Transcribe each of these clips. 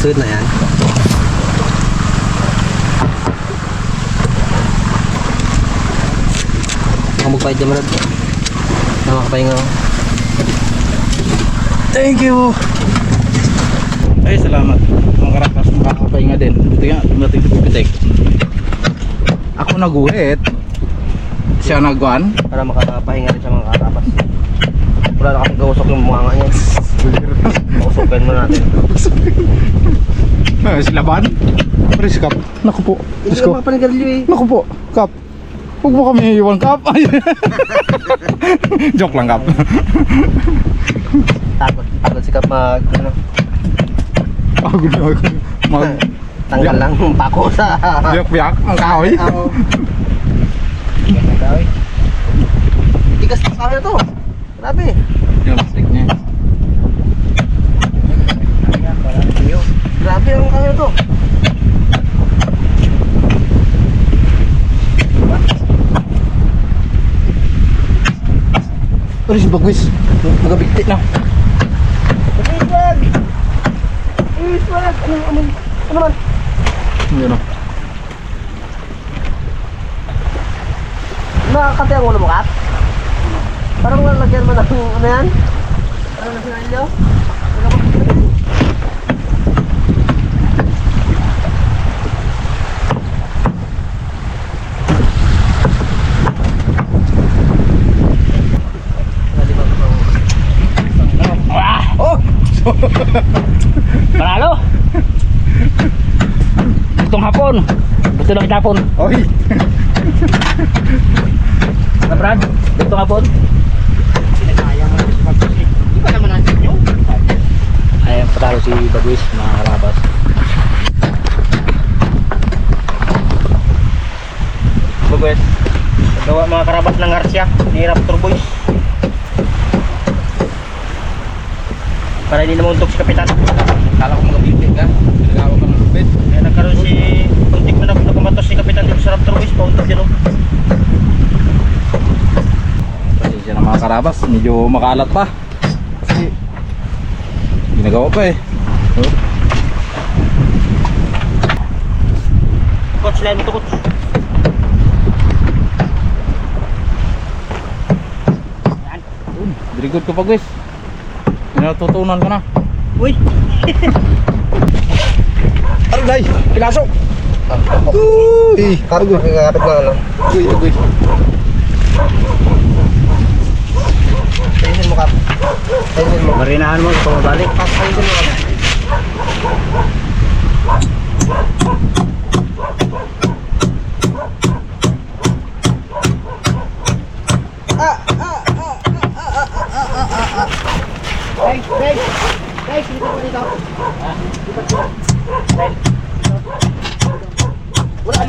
Sulit na yan. Baka magpahit dyan manod. Nakakapahinga ako. Thank you. Ay, salamat. Mga karakas, makakapahinga din. Buti nga, dumating sa pipitek. Ako naguhit. Siya nagwan. Para makakapahinga rin sa mga karapas. Wala na kasing kausok yung mga nga niya. Mausukin mo natin. Ah, sila ban? Paris Cup. Naku po. Hindi Diyos ko. eh. Naku po. Cup. Huwag mo kami iwan, Cup. Ay. Joke lang, Cup. Takot. Takot si Kap mag... Ano, Pagod na ako. Mag... tanggal lang yung pako sa... Biyak-biyak ang kahoy. Oo. Tigas. Tigas ng kahoy na to. Grabe. Yung stick niya. Grabe ang na to. Paris bagwis. Magabigti na. Iswag! Iswag! Ano, ano, ano man? Yun o. Nakakati ang ulo mo, Kap? Parang lalagyan mo ng ano yan? Parang ng Panalo! Itong hapon. Gusto lang itapon. Oy! Na Brad, itong hapon. Ayan, patalo si Bagwis, mga karabas. Bagwis, gawa mga karabas ng Garcia, ni Raptor Boys. Para hindi naman untok si Kapitan. Kala ko magabigti ka. Pinagawa ka ng lupit. Kaya nagkaroon si Kuntik na nagkumatos si Kapitan dito sa Raptor Boys, pauntok yun. oh. Pasensya na mga karabas. Medyo makalat pa. Kasi ginagawa pa eh. Oh. Coach, lain mo to, coach. Very good ka pa guys. Natutunan ka na. Uy! Aray! Pilasok! Uy! Kap, magkakapit lang ano. Uy, uy. Tingin mo, Kap. Tingin mo. Marinahan mo, ito mabalik. Kap, tingin mo, ka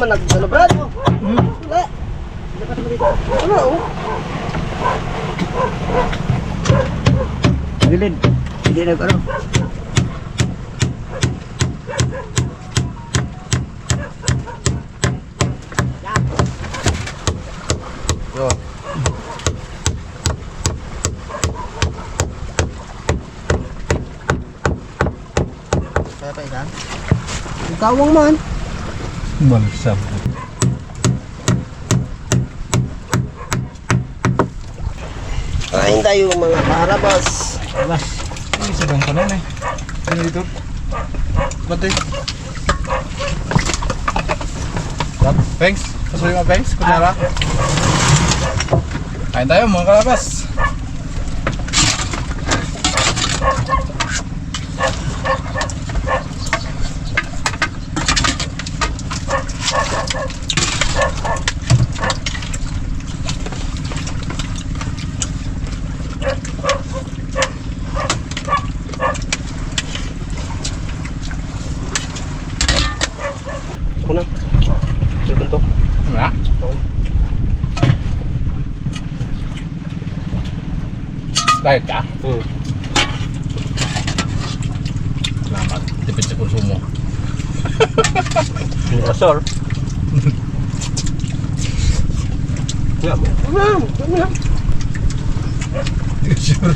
man nag ano, Brad? Wala. Wala, oh. Hindi nag ano. Yo. Kaya pa isa? Tawang man. Balsam. Kain tayo mga karabas. Labas. Ay, sagang pa nun eh. Ano dito? Ba't eh? Thanks. Pasuloy mo, thanks. Kunyara. Kain tayo mga karabas. Diet ka? Hmm. Salamat. Tipid sa konsumo. Rasor. Ya, ma'am. Ma'am. Sure.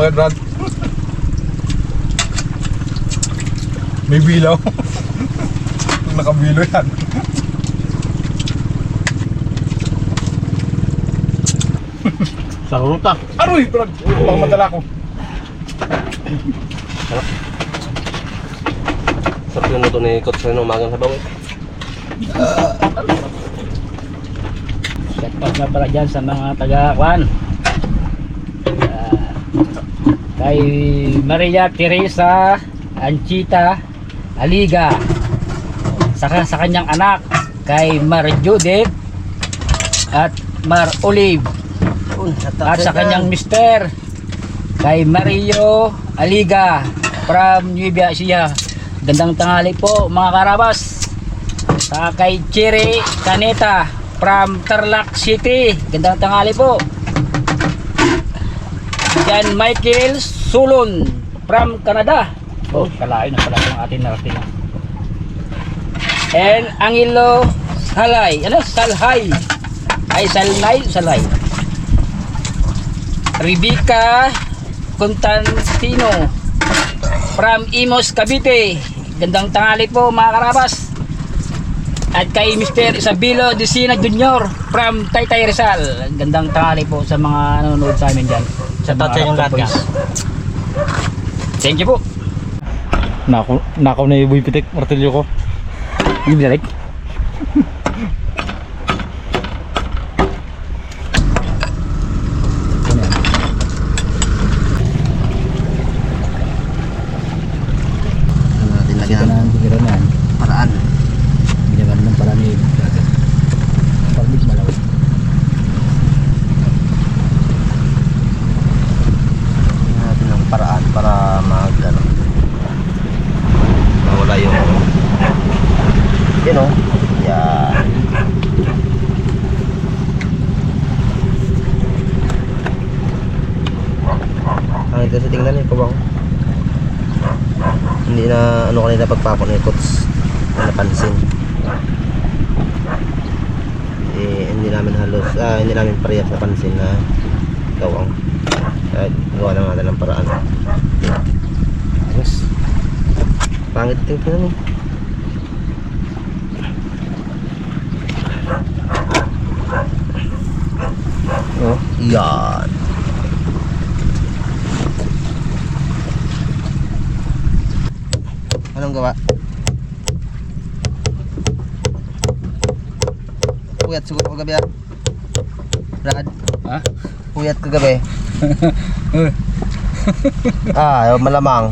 Okay, Brad. May bilaw. Nakabilo yan. Sa ruta. Aroy, brad. Baka madala ko. Sarap yung luto ni Coach sa umagang sa bawit. Shoutout na pala dyan sa mga taga-kwan. Ah, kay Maria Teresa Anchita Aliga. Saka sa kanyang anak, kay Mar Judith at Mar Olive. At sa kanyang mister, kay Mario Aliga from Nueva Ecija. Gandang tanghali po mga karabas. Sa kay Cherry Caneta from Tarlac City. Gandang tanghali po. Yan Michael Sulon from Canada. Oh, kalayo na pala yung ating narating. And Angelo Salay. Ano? Salhay. Ay, Salnay, Salay. Rebecca Contantino from Imos, Cavite. Gandang tanghali po mga karabas. At kay Mr. Isabilo Decina Jr. from Taytay Rizal. Gandang tanghali po sa mga nanonood sa amin dyan. Sa sa inyong lahat, boys. Thank you po. Nako, nakaw na yung pitik, martilyo ko. Hindi binalik. Ano natin lagyan Ito na ang bigyan na. paraan. Binagan ng pala ni Gagat. Parbig malaw. Lagyan natin ng paraan para mag ano, mawala yung yun o. Yan. Ang kasi tingnan niyo kabang. Hindi na kanina pagpapon ni Coach na napansin. Eh, hindi namin halos, ah, hindi namin parehas napansin na gawang. Kaya gawa lang natin ng paraan. Ayos. Pangit tingnan eh. Oh, yan. Anong gawa? Puyat siguro kagabi ah. Brad, Ha? puyat kagabi. ah, malamang.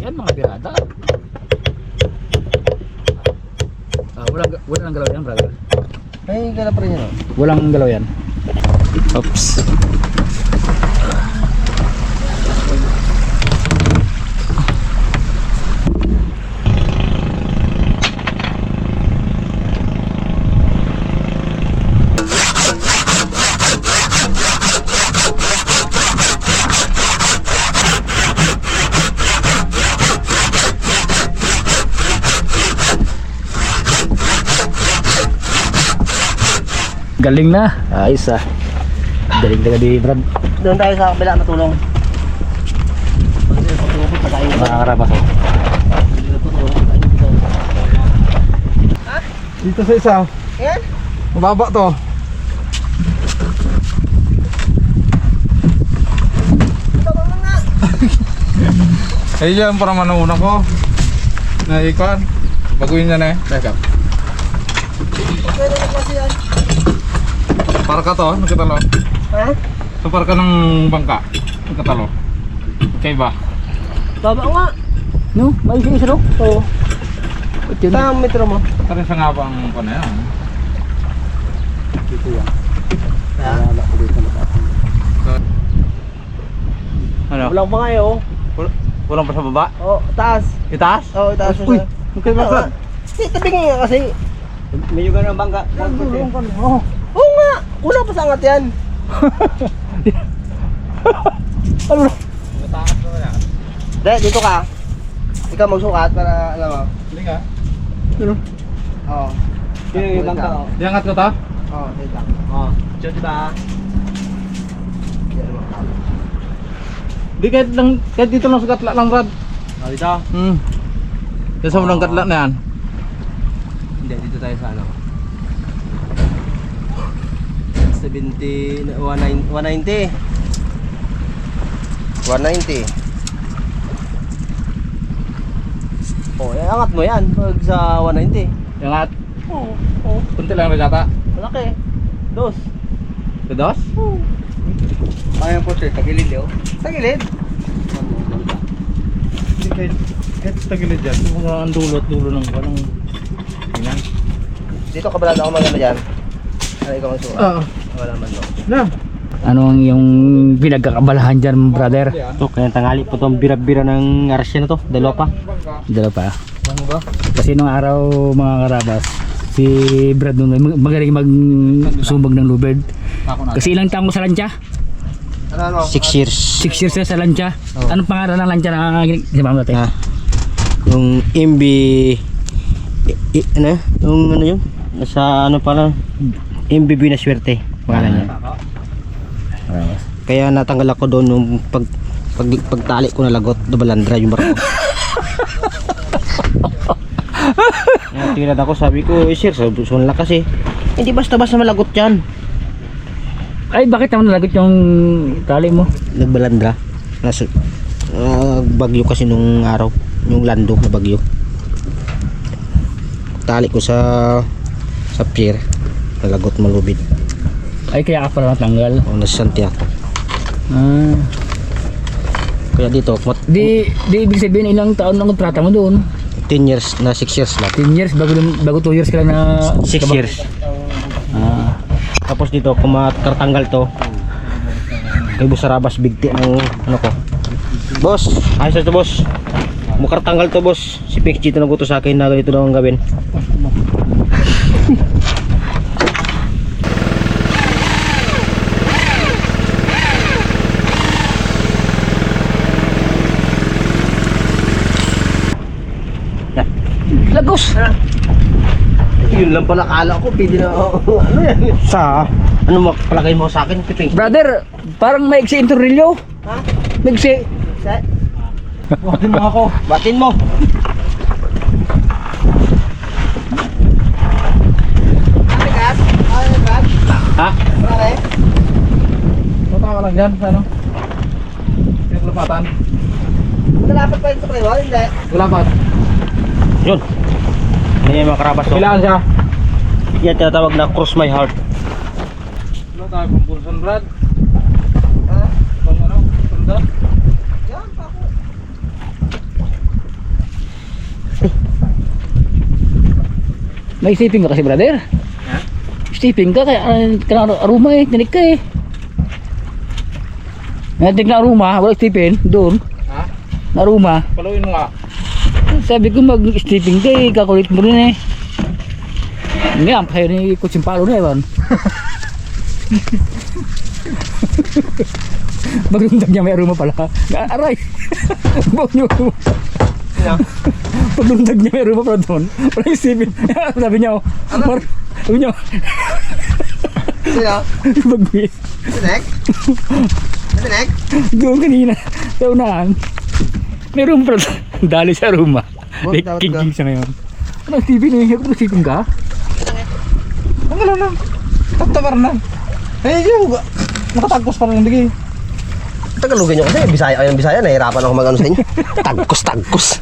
Yan mga birada. Ah, walang, walang galaw yan, brother. Ay, gala pa rin yun. oh. Walang galaw yan. Oops. Galing na. Ayos ah. Galing na di Brad. Doon tayo sa kabila matulong. Mga karabas. oh. Dito sa isa. Ayan. Mababa to. Eh yan para manuuna ko. Na ikon. Baguhin niya na eh. Para ka to, nagkatalo. Ha? So para ka ng bangka. Nagkatalo. Okay ba? Baba nga. No, may isa isa no? Oo. Saan metro mo? Para sa nga bang ko na yan. Dito yan. Ha? Wala ko dito Ano? Walang pa nga eh oh. Walang pa sa baba? Oh, taas. Itaas? Oh, taas mo Uy, siya. okay ba ka? Tabingi nga kasi. Medyo ganun ang bangka. Oh. Oo nga. Kulang pa sa angat yan. Ano? De, dito ka. Ikaw magsukat para alam mo. Hindi nga. Ano? Oo. Yun yung bangka oh. Iangat ko to? Oo, wait lang. Oo. Diyan diba? Yan mo. Di kahit, lang, kahit dito lang sa gatla lang, Brad. Oh, dito. Hmm. Yan sa unang gatla na yan. Hindi, dito tayo sa ano. 70, 190. 190. 190. Oh, eh, angat mo yan pag sa 190. Yung at, Oo. Oh, kunti lang rin yata. Malaki. Dos. Sa dos? Kaya po sir, tagilid yun. Tagilid? Kahit, kahit tagilid dyan. Kung ang dulo at dulo ng walang... Yan. Dito kabalado ako maganda dyan. Ano ikaw ang suka? Oo. Wala man no. Na. Ano ang yung pinagkakabalahan dyan, brother? Ito, kaya tangali po itong bira-bira ng arasya na to. Dalawa pa. Dala pa. Ano ba? Kasi nung araw mga karabas, si Brad nung mag- magaling mag sumbag ng lubid. Kasi ilang taong ko sa? Ano, ano? Six years. 6 years na sa lansya. Oh. Anong pangalan ng lansya na ginagawa natin? Ha? Yung MB... I, i- ano? Yung ano yun? Nasa ano pala? MBB na swerte. Pangalan niya. Kaya natanggal ako doon nung pag, pag pagtali ko na lagot, dubalandra yung barko. Kaya tingnan ako, sabi ko, eh sir, sabi so, lang kasi. Hindi basta-basta malagot yan. Ay, bakit naman nalagot yung tali mo? Nagbalandra. Nasa, ah, bagyo kasi nung araw. Yung lando na bagyo. Tali ko sa sa pier. Nalagot malubid. Ay, kaya ka pala natanggal. O nasa Santiago. Ah. Kaya dito, mat, Di, di ibig sabihin ilang taon ang kontrata mo doon? 10 years na 6 years lang. 10 years, bago, bago 2 years ka lang na... 6 kabag- years. Ah. Tapos dito, kung matatanggal to, kay Busarabas bigti ng ano ko. Boss, ayos na to boss. Makartanggal to boss. Si Pix dito naguto sa akin na ganito daw ang gawin. Lagos! Yun lang pala kala ko, pwede na ano yan. Sa, ano mo, palagay mo sa akin, Piping? Brother, parang may iksi intornilyo. Ha? May iksi. Buhatin mo ako. Batin mo. Ha? Punta ka lang dyan ano? Pinaglapatan. Nalapat pa yung sa kayo, hindi. Gulapat. Yun. Ano yung mga karabas to? Kailangan siya. Yan tinatawag na cross my heart. Ano tayo kung pulson, Brad? Ha? Pang ano? Sunda? Yan, pako. May isipin ka kasi brother. Ha? Isipin ka kaya uh, kana aruma eh, tinik ka eh. Natik na aruma, wala isipin doon. Ha? Aruma. Paluin mo nga. Sabi ko mag-stepping ka eh, kakulit mo rin eh. Hindi, ang pahayo ni Coach Palo na ewan. Maglundag niya may aroma pala. Aray! Bawa niyo. Paglundag niya may aroma pala doon. Wala isipin. Sabi niya, oh, Mar, sabi niya, Sino? bagwis. Sinek? Sinek? Doon kanina, sa unahan. May aroma pala. Dali sa. Boss, Like, king king siya ngayon. Ano, Steven eh? Ako Steven ka? Ang galaw lang. Taptabar na. Eh, yung nakatagpos pa rin hindi. Tagalogin nyo kasi, Bisaya kayo ng Bisaya, nahirapan ako mag-ano sa inyo. Tagkos, tagkos.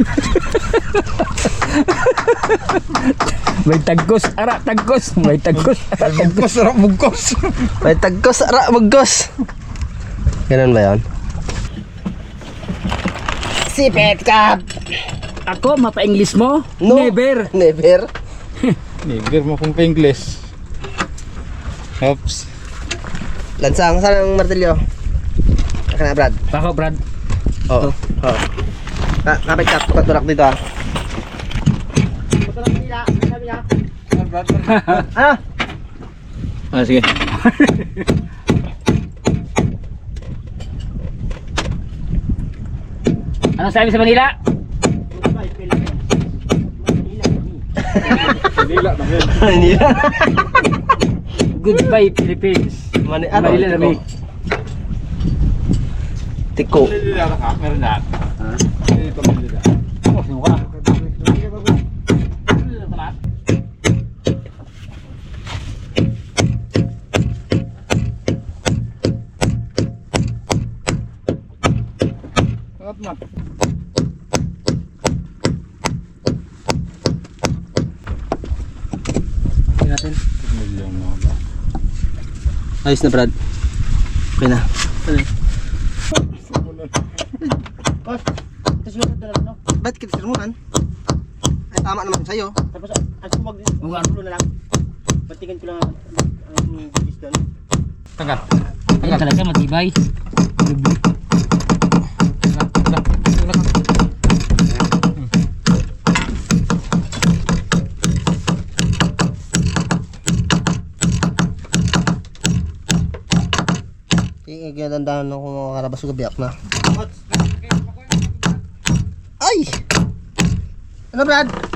May tagkos, ara, tagkos. May tagkos, ara, tagkos. Sarap bugkos. May tagkos, ara, magkos. Ganun ba yun? Sipet kap! Ako, mapa-English mo? No. Never. Never. Never mo kung pa-English. Oops. Lansang, saan ang martilyo? Aka na, Brad. Bako, Brad. Oo. Oo. Ka kapit ka, patulak dito ah. Patulak nila, sabi niya. Ah! Ah, sige. Ano sabi sa Manila? Dila na yun. Manila. Goodbye, Philippines. Mani ano? Manila ko. Tiko. Meron na. Ayos na Brad. Okay na. Boss, ito sunod na lang, no? Ba't kita sirmunan? Ay, tama naman sa'yo. Tapos, ang sumag din. Nga. Ulo na lang. Batigan ko lang ang ang bugis doon. Tanggal. Ayan talaga, matibay. Lubli. Gandaan ako mga karabas ko gabiyak na. Ay! Ano Brad?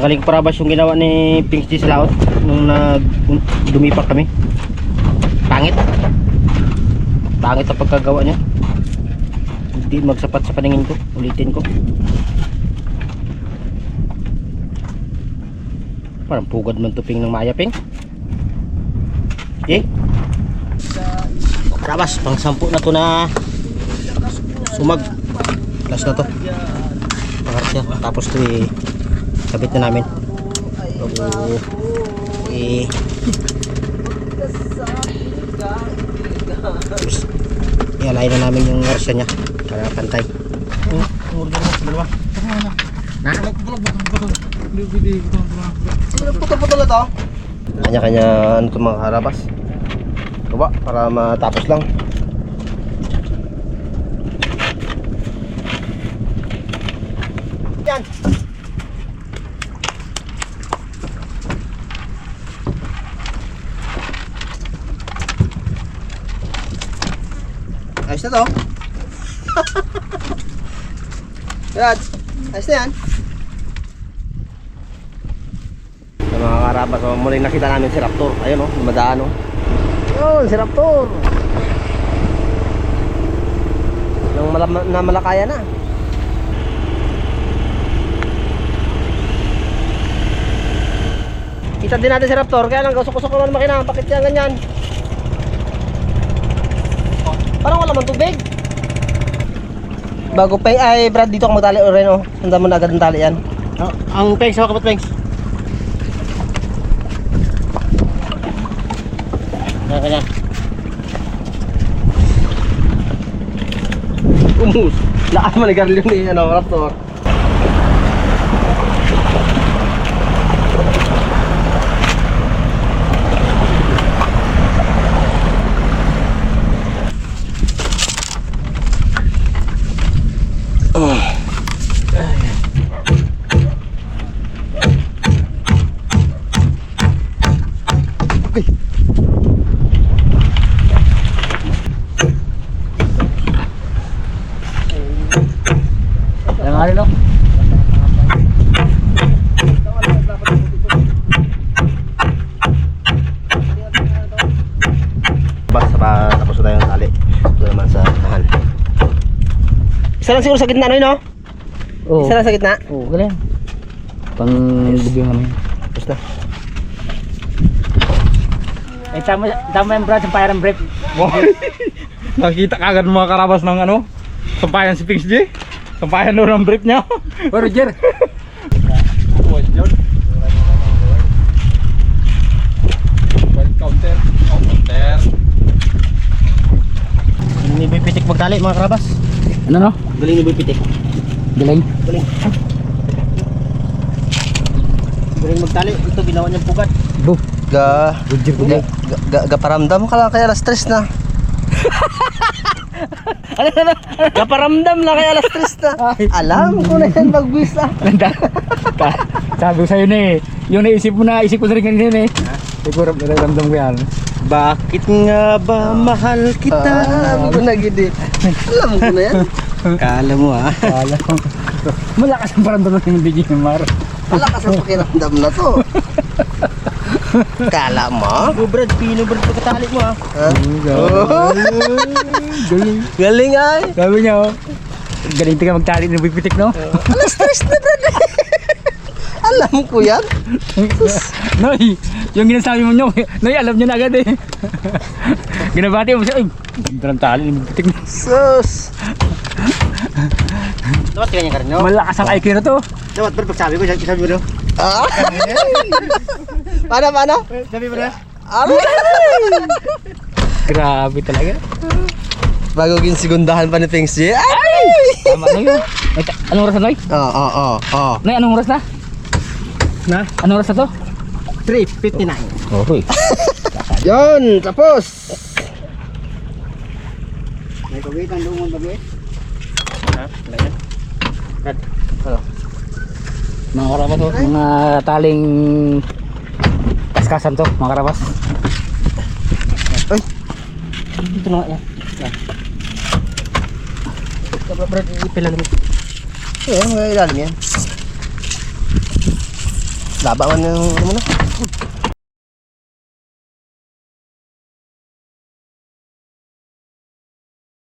Sakaling parabas yung ginawa ni Pinks G sa laot nung nag dumipak kami. Pangit. Pangit ang pagkagawa niya. Hindi magsapat sa paningin ko. Ulitin ko. Parang pugad man tuping ng maya, Ping. Okay. Parabas, pang sampu na to na sumag. Last na to. Pangat siya. Tapos to eh, kabit na namin. Bago eh tapos ialay na namin yung orsya niya. Para pantay. Na puto-puto na to kanya-kanya ano to mga harabas gawa para matapos lang Ayos na to. Brad, ayos na yan. Sa mga karabas, oh, muling nakita namin si Raptor. Ayun oh, dumadaan oh. Yun, si Raptor. Nang malam- na malakaya na. Kita din natin si Raptor, kaya lang kusok-kusok naman makina. Bakit yan ganyan? Man tubig. Bago pa ay Brad dito ako magtali o rin oh. Tanda mo na agad ang tali yan. ang pengs, hawak kapat pengs. Kanya. Umus. Lakas man ni ni ano, Raptor. Ayan nga rin, no? Basta pa tapos na tayo ng tali. Ito naman sa nahan. Isa lang siguro sa gitna no yun no? Oo. Isa lang sa gitna. Oo, galing. Pang lubli namin. Tapos na. Eh, tama, tama yung brad, yung fire and brake. Nakita kagad mga karabas ng ano? Sampayan si Pings J. Sampayan doon ang brief niya. Oh, Roger. Counter. Oh, counter. Galing ni Boy Pitik magtali mga karabas. Ano, no? Galing ni Boy Pitik. Galing. Galing. Galing magtali. Ito ginawa niyang pugat. Bu. Ga, ga, ga, ga, gaparamdam ka lang kaya alas stress na. ano na Gaparamdam na kaya alas stress na. Alam ko na yan magbisa. Sabi ko sa'yo na eh. Yung naisip mo na, isip ko na rin kanina eh. Siguro, nararamdam ko yan. Bakit nga ba mahal kita? Alam ko na gidi. Alam ko na yan. Kala mo ah. Kala ko. Malakas ang paramdaman ng DJ ng Mar. Malakas ang pakiramdam na to. Kala mo? Oh, Brad, pino Brad pagkatali mo ah. Ha? Oh, Galing. galing ay. Sabi niya oh. Galing ka magtali ng bipitik no? Alas stress na brad. Alam ko yan. Noy, yung ginasabi mo nyo, Noy, alam niya na agad eh. Ginabati mo siya, ay, ganda ng tali ng bipitik no? Sus. Dapat ganyan ka rin, no? Malakas ang IQ na to. Dapat Brad, pagsabi ko, sabi sabi mo, no? Ah? Paano, paano? Sabi mo na? Aray! Grabe talaga. Bago ginsigundahan pa ni Pings G. Ay! Tama na yun. Ay, ta- anong oras na, Noy? Oo, oo, oo, oo. Noy, anong oras na? Na? Anong oras na to? 3.59. Oh, huy. Yun, tapos. May kagit ang lumon babi. Ha? Wala yan. Brad, Mga karabas to, mga taling kaskasan to, mga karabas. dito na nga yan. Yan. Brad, Brad, ipilan mo. Ayan, may ilalim yan. Laba man yung ano na.